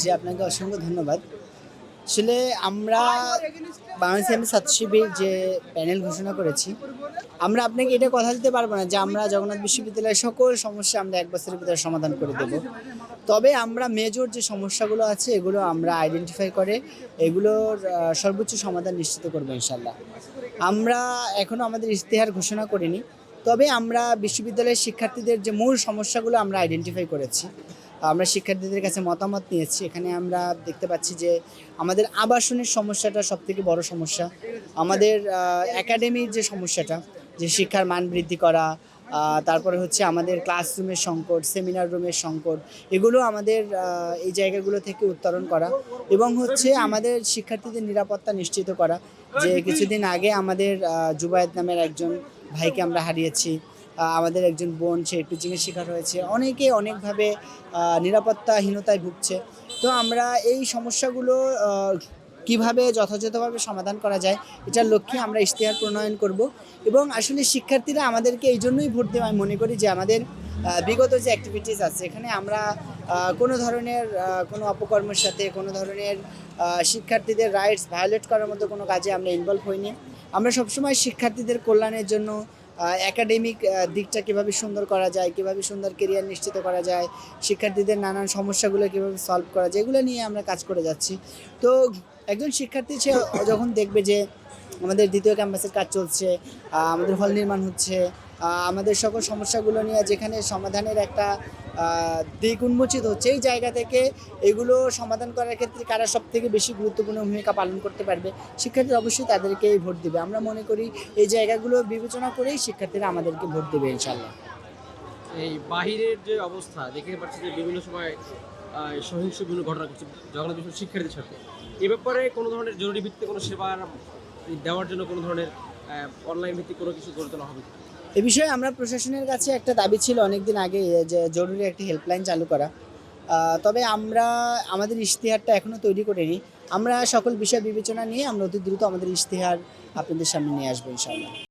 জি আপনাকে অসংখ্য ধন্যবাদ। আসলে আমরা বাংলাদেশ আমি ছাত্র শিবির যে প্যানেল ঘোষণা করেছি, আমরা আপনাকে এটা কথা দিতে পারব না যে আমরা জগন্নাথ বিশ্ববিদ্যালয়ের সকল সমস্যা আমরা এক বছরের ভিতরে সমাধান করে দেব। তবে আমরা মেজর যে সমস্যাগুলো আছে, এগুলো আমরা আইডেন্টিফাই করে, এগুলোর সর্বোচ্চ সমাধান নিশ্চিত করব ইনশাল্লাহ আমরা এখনও আমাদের ইশতেহার ঘোষণা করিনি, তবে আমরা বিশ্ববিদ্যালয়ের শিক্ষার্থীদের যে মূল সমস্যাগুলো আমরা আইডেন্টিফাই করেছি আমরা শিক্ষার্থীদের কাছে মতামত নিয়েছি। এখানে আমরা দেখতে পাচ্ছি যে আমাদের আবাসনের সমস্যাটা সবথেকে বড় সমস্যা। আমাদের একাডেমির যে সমস্যাটা, যে শিক্ষার মান বৃদ্ধি করা তারপরে হচ্ছে আমাদের ক্লাসরুমের সংকট সেমিনার রুমের সংকট, এগুলো আমাদের এই জায়গাগুলো থেকে উত্তরণ করা এবং হচ্ছে আমাদের শিক্ষার্থীদের নিরাপত্তা নিশ্চিত করা। যে কিছুদিন আগে আমাদের জুবায়েদ নামের একজন ভাইকে আমরা হারিয়েছি। আমাদের একজন বোন, সে পিচিংয়ের শিকার হয়েছে। অনেকে অনেকভাবে নিরাপত্তাহীনতায় ভুগছে। তো আমরা এই সমস্যাগুলো কীভাবে যথাযথভাবে সমাধান করা যায়, এটার লক্ষ্যে আমরা ইশতেহার প্রণয়ন করব। এবং আসলে শিক্ষার্থীরা আমাদেরকে এই জন্যই ভোট দেওয়া আমি মনে করি যে আমাদের বিগত যে অ্যাক্টিভিটিস আছে, এখানে আমরা কোনো ধরনের কোনো অপকর্মের সাথে, কোনো ধরনের শিক্ষার্থীদের রাইটস ভায়োলেট করার মতো কোনো কাজে আমরা ইনভলভ হইনি। আমরা সবসময় শিক্ষার্থীদের কল্যাণের জন্য একাডেমিক দিকটা কীভাবে সুন্দর করা যায়, কীভাবে সুন্দর কেরিয়ার নিশ্চিত করা যায়, শিক্ষার্থীদের নানান সমস্যাগুলো কীভাবে সলভ করা যায়, এগুলো নিয়ে আমরা কাজ করে যাচ্ছি। তো একজন শিক্ষার্থী সে যখন দেখবে যে আমাদের দ্বিতীয় ক্যাম্পাসের কাজ চলছে আমাদের হল নির্মাণ হচ্ছে আমাদের সকল সমস্যাগুলো নিয়ে যেখানে সমাধানের একটা দিক হচ্ছে। এই জায়গা থেকে এগুলো সমাধান করার ক্ষেত্রে কারা সব থেকে বেশি গুরুত্বপূর্ণ ভূমিকা পালন করতে পারবে, শিক্ষার্থীরা অবশ্যই তাদেরকেই ভোট দেবে। আমরা মনে করি এই জায়গাগুলো বিবেচনা করেই শিক্ষার্থীরা আমাদেরকে ভোট দেবে ইনশাল্লাহ এই বাহিরের যে অবস্থা দেখতে পাচ্ছি যে বিভিন্ন সময় সহিংস বিভিন্ন ঘটনা ঘটছে জগন্নাথ বিশ্ব শিক্ষার্থীর সাথে। এ ব্যাপারে কোনো ধরনের জরুরি ভিত্তিতে কোনো সেবা দেওয়ার জন্য কোনো ধরনের অনলাইন ভিত্তিক কোনো কিছু গড়ে তোলা হবে এ বিষয়ে আমরা প্রশাসনের কাছে একটা দাবি ছিল অনেকদিন আগে, যে জরুরি একটি হেল্পলাইন চালু করা। তবে আমরা, আমাদের ইশতেহারটা এখনও তৈরি করিনি। আমরা সকল বিষয় বিবেচনা নিয়ে আমরা অতি দ্রুত আমাদের ইশতেহার আপনাদের সামনে নিয়ে আসব ইনশাআল্লাহ।